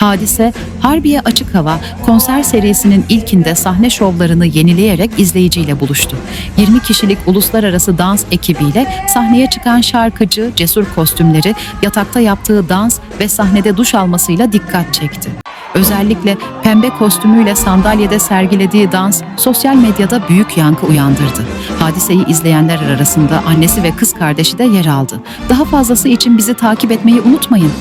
Hadise, Harbiye Açık Hava konser serisinin ilkinde sahne şovlarını yenileyerek izleyiciyle buluştu. 20 kişilik uluslararası dans ekibiyle sahneye çıkan şarkıcı cesur kostümleri, yatakta yaptığı dans ve sahnede duş almasıyla dikkat çekti. Özellikle pembe kostümüyle sandalyede sergilediği dans sosyal medyada büyük yankı uyandırdı. Hadiseyi izleyenler arasında annesi ve kız kardeşi de yer aldı. Daha fazlası için bizi takip etmeyi unutmayın.